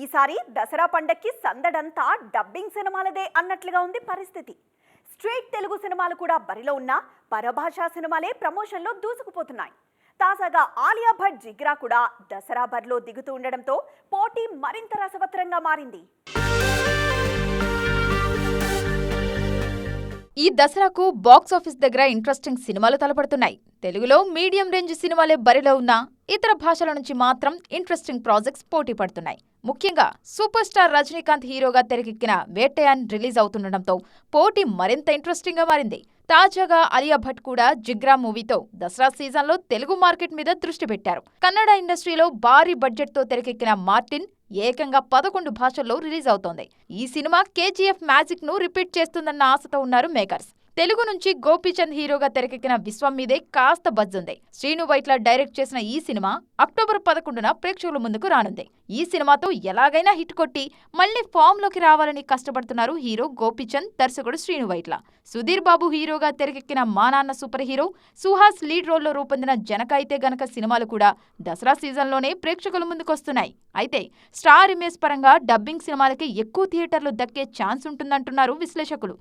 ఈసారి దసరా పండక్కి సందడంతా డబ్బింగ్ సినిమాలదే అన్నట్లుగా ఉంది పరిస్థితి. స్ట్రేట్ తెలుగు సినిమాలు కూడా బరిలో ఉన్న పరభాషా సినిమాలే ప్రమోషన్లో దూసుకుపోతున్నాయి. తాజాగా ఆలియా భట్ జిగ్రా కూడా దసరా బరిలో దిగుతూ ఉండడంతో పోటీ మరింత రసవత్తరంగా మారింది. ఈ దసరాకు బాక్స్ ఆఫీస్ దగ్గర ఇంట్రెస్టింగ్ సినిమాలు తలపడుతున్నాయి. తెలుగులో మీడియం రేంజ్ సినిమాలే బరిలో ఉన్నా ఇతర భాషల నుంచి మాత్రం ఇంట్రెస్టింగ్ ప్రాజెక్ట్స్ పోటీ పడుతున్నాయి. ముఖ్యంగా సూపర్ స్టార్ రజనీకాంత్ హీరోగా తెరకెక్కిన వేటయాన్ రిలీజ్ అవుతుండటంతో పోటీ మరింత ఇంట్రెస్టింగ్గా మారింది. తాజాగా అలియా భట్ కూడా జిగ్రా మూవీతో దసరా సీజన్లో తెలుగు మార్కెట్ మీద దృష్టి పెట్టారు. కన్నడ ఇండస్ట్రీలో భారీ బడ్జెట్తో తెరకెక్కిన మార్టిన్ ఏకంగా పదకొండు భాషల్లో రిలీజ్ అవుతోంది. ఈ సినిమా కేజీఎఫ్ మ్యాజిక్ను రిపీట్ చేస్తుందన్న ఆశతో ఉన్నారు మేకర్స్. తెలుగు నుంచి గోపీచంద్ హీరోగా తెరకెక్కిన విశ్వం మీదే కాస్త బజ్ ఉంది. శ్రీను వైట్ల డైరెక్ట్ చేసిన ఈ సినిమా అక్టోబర్ పదకొండున ప్రేక్షకుల ముందుకు రానుంది. ఈ సినిమాతో ఎలాగైనా హిట్ కొట్టి మళ్ళీ ఫామ్లోకి రావాలని కష్టపడుతున్నారు హీరో గోపీచంద్ దర్శకుడు శ్రీను వైట్ల. సుధీర్ బాబు హీరోగా తెరకెక్కిన మా నాన్న సూపర్ హీరో సుహాస్ లీడ్ రోల్లో రూపొందిన జనక అయితే గనక సినిమాలు కూడా దసరా సీజన్లోనే ప్రేక్షకుల ముందుకొస్తున్నాయి. అయితే స్టార్ ఇమేజ్ పరంగా డబ్బింగ్ సినిమాలకి ఎక్కువ థియేటర్లు దక్కే ఛాన్స్ ఉంటుందంటున్నారు విశ్లేషకులు.